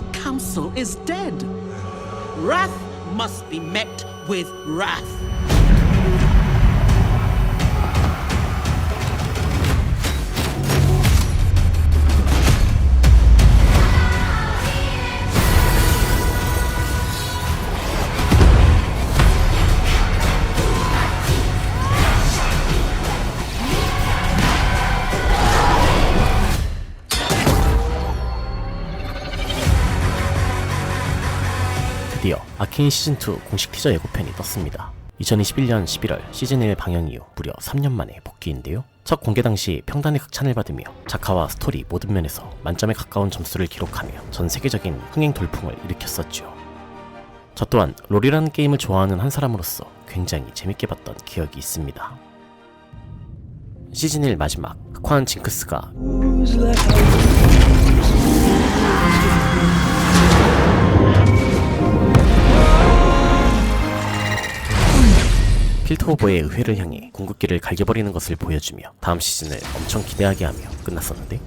Your counsel is dead. Wrath must be met with wrath. 드디어 아케인 시즌2 공식 티저 예고편이 떴습니다. 2021년 11월 시즌1 방영 이후 무려 3년 만에 복귀인데요. 첫 공개 당시 평단의 극찬을 받으며 작화와 스토리 모든 면에서 만점에 가까운 점수를 기록하며 전 세계적인 흥행 돌풍을 일으켰었죠. 저 또한 롤이라는 게임을 좋아하는 한 사람으로서 굉장히 재밌게 봤던 기억이 있습니다. 시즌1 마지막 흑화한 징크스가 필터오버의 의회를 향해 궁극기를 갈겨버리는 것을 보여주며 다음 시즌을 엄청 기대하게 하며 끝났었는데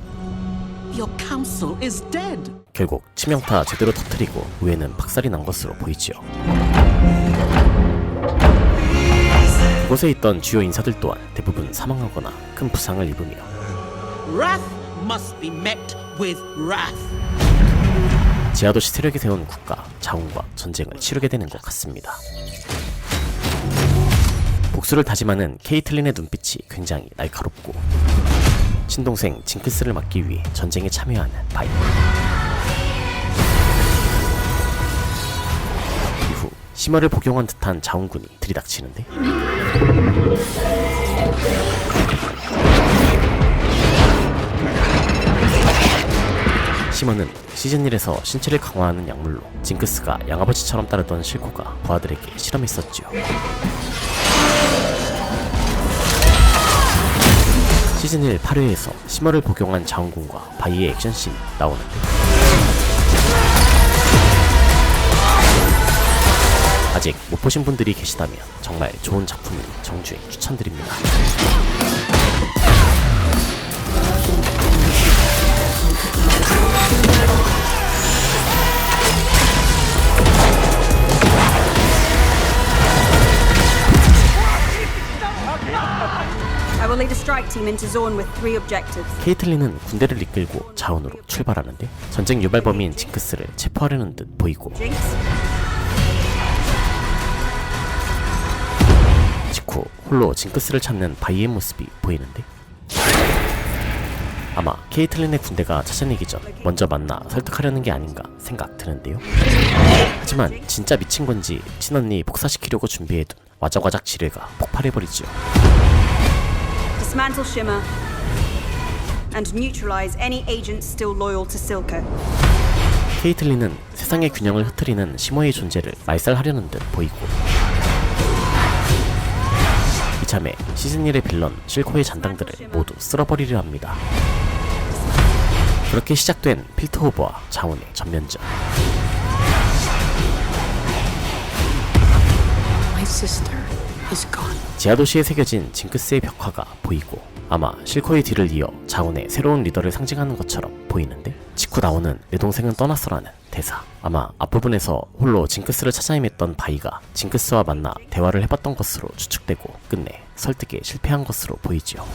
Your counsel is dead. 결국 치명타 제대로 터뜨리고 의회는 박살이 난 것으로 보이지요. 그곳에 있던 주요 인사들 또한 대부분 사망하거나 큰 부상을 입으며 Wrath must be met with wrath. 지하도시 세력이 세운 국가 자원과 전쟁을 치르게 되는 것 같습니다. 복수를 다짐하는 케이틀린의 눈빛이 굉장히 날카롭고 친동생 징크스를 막기 위해 전쟁에 참여하는 바이 이후 심화를 복용한 듯한 자원군이 들이닥치는데 시머는 시즌 1에서 신체를 강화하는 약물로 징크스가 양아버지처럼 따르던 실코가 부하들에게 실험했었죠. 시즌 1 8회에서 시머를 복용한 자원군과 바이의 액션씬이 나오는데 아직 못 보신 분들이 계시다면 정말 좋은 작품을 정주행 추천드립니다. 케이틀린은 군대를 이끌고 자원으로 출발하는데 전쟁 유발범인 징크스를 체포하려는 듯 보이고 직후 홀로 징크스를 찾는 바이의 모습이 보이는데 아마 케이틀린의 군대가 찾아내기 전 먼저 만나 설득하려는 게 아닌가 생각 드는데요. 하지만 진짜 미친 건지 친언니 복사시키려고 준비해둔 와작와작 지뢰가 폭발해버리죠. Dismantle Shimmer, and neutralize any agents still loyal to Silco. 케이틀린은 세상의 균형을 흐트리는 시모의 존재를 말살하려는 듯 보이고 이참에 시즌 1의 빌런 실코의 잔당들을 모두 쓸어버리려 합니다. 그렇게 시작된 필터 오버와 자원의 전면전 My sister. 지하도시에 새겨진 징크스의 벽화가 보이고 아마 실코의 뒤를 이어 자원의 새로운 리더를 상징하는 것처럼 보이는데 직후 나오는 내 동생은 떠났어라는 대사 아마 앞부분에서 홀로 징크스를 찾아 헤맸던 바이가 징크스와 만나 대화를 해봤던 것으로 추측되고 끝내 설득에 실패한 것으로 보이지요.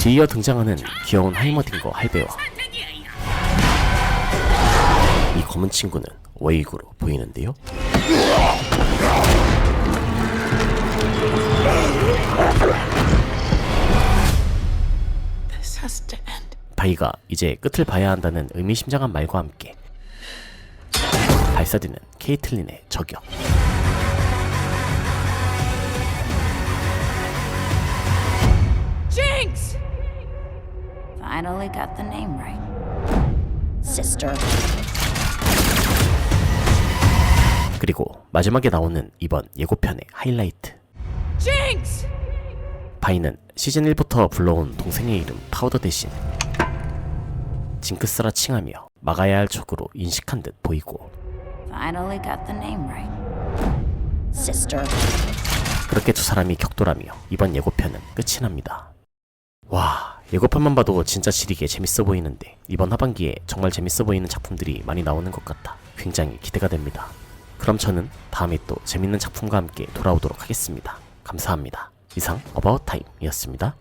뒤이어 등장하는 귀여운 하이머딩거 할배와 검은 친구는 웨이그로 보이는데요 This has to end. 바이가 이제 끝을 봐야 한다는 의미심장한 말과 함께 발사되는 케이틀린의 저격 Jinx! Finally got the name right. Sister. 그리고 마지막에 나오는 이번 예고편의 하이라이트 Jinx! 바이는 시즌 1부터 불러온 동생의 이름 파우더 대신 징크스라 칭하며 막아야 할 적으로 인식한 듯 보이고 Finally got the name right. Sister. 그렇게 두 사람이 격돌하며 이번 예고편은 끝이 납니다. 와, 예고편만 봐도 진짜 지리게 재밌어 보이는데 이번 하반기에 정말 재밌어 보이는 작품들이 많이 나오는 것 같아 굉장히 기대가 됩니다. 그럼 저는 다음에 또 재밌는 작품과 함께 돌아오도록 하겠습니다. 감사합니다. 이상 어바웃 타임이었습니다.